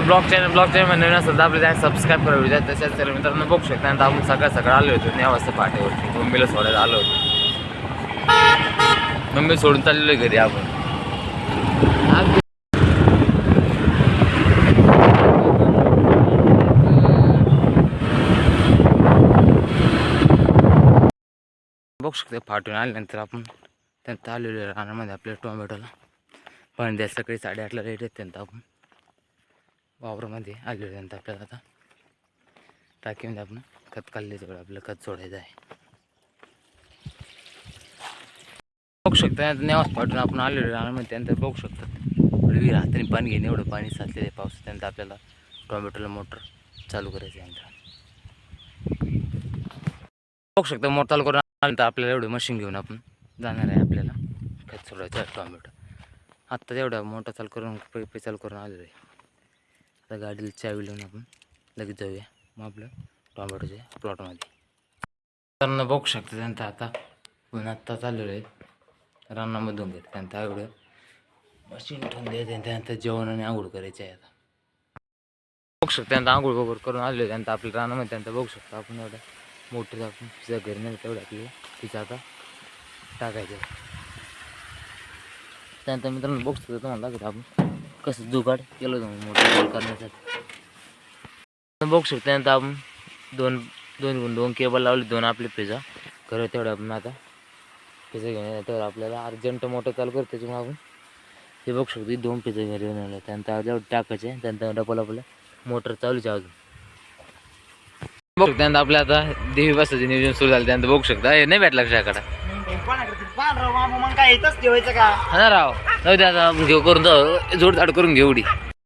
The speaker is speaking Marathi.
ब्लॉग चॅनल ब्लॉग चॅनल नवीन असेल तर आपल्या चॅनल सबस्क्राईब करा व्हिडिओ तसेच तर मित्रांनो बघू शकता. नंतर आपण सकाळ सकाळ आलो होतो. नाही वाजता पाठवतो मम्मीला सोडायला आलो होतो. मम्मी सोडून चाललेलो घरी आपण. बघू शकते फाटून आल्यानंतर आपण त्यांचं आलेलो आहे रानामध्ये आपल्या टोमॅटोला. पण त्या सकाळी साडेआठला रेट येत त्यांना आपण. वावरामध्ये आलेलो नंतर आपल्याला आता. टाकीमध्ये आपण खत काढले तेवढं आपलं खत सोडायचं आहे. बघू शकता नेवास पाठवून आपण आलेलो आहे त्यानंतर बघू शकतात विहीर हाताने पाणी घेणे एवढं पाणी साचलेलं आहे पावसात त्यानंतर आपल्याला टोमॅटोला मोटर चालू करायचं आहे नंतर बघू शकता मोटर चालू करून आल्यानंतर आपल्याला एवढं मशीन घेऊन आपण जाणार आहे आपल्याला. खत सोडायचं आहे टोमॅटो. आत्ता तेवढा मोठा चालू करून पैपे चालू करून आलेलो आहे. आता गाडीला चावी लावून आपण लगेच जाऊया. मग आपलं टोमॅटोच्या प्लॉटमध्ये. त्यांना बघू शकतो त्यांचं आता पण आत्ता चाललेलं आहे रानामधून घेत त्यांचं एवढं मशीन ठेवून द्यायचं आणि त्यानंतर जेवण आणि आंघोळ करायचं आहे आता. बघू शकतो त्यांचं आंघोळ वगैरे करून आलेलं आहे त्यांचं आपल्या रानामध्ये त्यांचं बघू शकतो आपण एवढं मोठं आपण तिचं घरी नाही तेवढं आपल्याला तिचं आता टाकायचं आहे. त्यानंतर मित्रांनो बघू शकतो तुम्हाला लागत आपण. कसं जुगाड केलं होतं मोठा बॉल करण्यासाठी. बघू शकतो त्यानंतर आपण दोन दोन गुण दोन केबल लावले दोन आपले पेजा खरं तेवढं आपण आता पिझा घेऊन तर आपल्याला अर्जंट मोटर चालू करतो त्याच्यामुळे आपण. ते बघू शकतो दोन पिझा घरी येऊन आलं त्यानंतर जेवढं टाकायचे त्यानंतर डबल आपलं मोटर चालूच आहे अजून. बघू त्यानंतर आपल्या आता देवी बसायचं नियोजन सुरू झालं. त्यानंतर बघू शकता. हे नाही भेटला कशाकडे मग काय येतच ठेवायचं का? हा ना राव. जाऊ द्या आता आपण घेऊ करून जाऊ. जोडजाड करून घेऊ एवढी